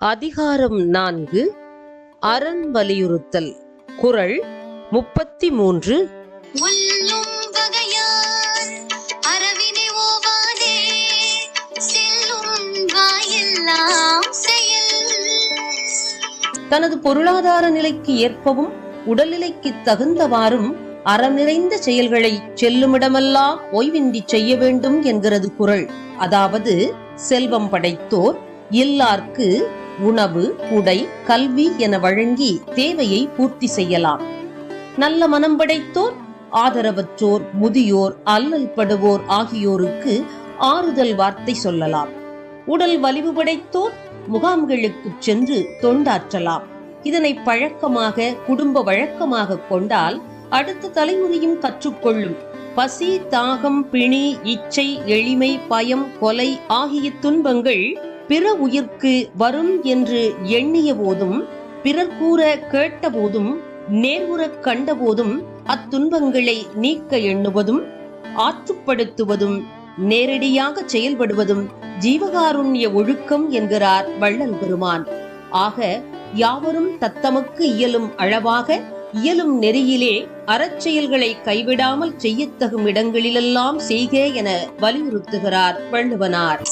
அதிகாரம் நான்கு. அரண் வலியுறுத்தல். குறள் முப்பத்தி மூன்று தனது பொருளாதார நிலைக்கு ஏற்பவும் உடல்நிலைக்கு தகுந்தவாறும் அறம் நிறைந்த செயல்களை செல்லுமிடமெல்லாம் ஓய்வின்றி செய்ய வேண்டும் என்கிறது குறள் அதாவது செல்வம் படைத்தோர் எல்லார்க்கு உணவு உடை கல்வி என வழங்கி தேவையை பூர்த்தி செய்யலாம். நல்ல மனம் படைத்தோர் ஆதரவற்றோர் முதியோர் அல்லல் படுவோர் ஆகியோருக்கு ஆறுதல் வார்த்தை சொல்லலாம். உடல் வலிவு படைத்தோர் முகாம்களுக்குச் சென்று தொண்டாற்றலாம். இதனை பழக்கமாக குடும்ப வழக்கமாக கொண்டால் அடுத்த தலைமுறையும் கற்றுக்கொள்ளும். பசி தாகம் பிணி இச்சை எளிமை பயம் கொலை ஆகிய துன்பங்கள் பிற உயிர்க்கு வரும் என்று எண்ணிய போதும் பிறர் கூற கேட்ட போதும் நேர்வுறக் கண்ட போதும் அத்துன்பங்களை நீக்க எண்ணுவதும் ஆற்றுப்படுத்துவதும் நேரடியாக செயல்படுவதும் ஜீவகாருண்ய ஒழுக்கம் என்கிறார் வள்ளல் பெருமான். ஆக யாவரும் தத்தமக்கு இயலும் அளவாக இயலும் நெறியிலே அறச்செயல்களை கைவிடாமல் செய்யத்தகும் இடங்களிலெல்லாம் செய்க என வலியுறுத்துகிறார் வள்ளுவனார்.